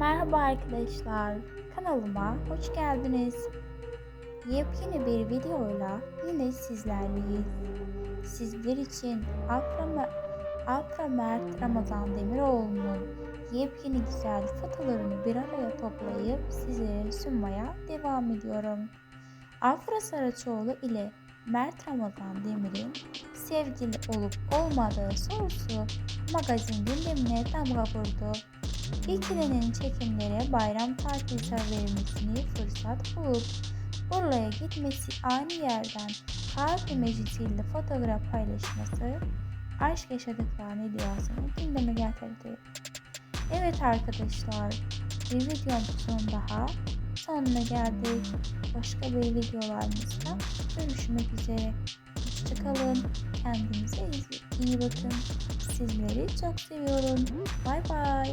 Merhaba arkadaşlar, kanalıma hoş geldiniz. Yepyeni bir videoyla yine sizlerleyiz. Sizler için Afra, Afra Mert Ramazan Demiroğlu'nun yepyeni güzel fotolarını bir araya toplayıp sizlere sunmaya devam ediyorum. Afra Saraçoğlu ile Mert Ramazan Demir'in sevgili olup olmadığı sorusu magazin gündemine damga vurdu. İkilinin çekimlere bayram tatili verilmesini fırsat bulup Urla'ya gitmesi aynı yerden kar imajisiyle fotoğraf paylaşması aşk yaşadıklarını iddiasını gündeme getirdi. Evet arkadaşlar bir videomuzun daha sonuna geldik. Başka bir videolarımızda görüşmek üzere. Hoşçakalın. Kendinize iyi bakın. Sizleri çok seviyorum. Bay bay.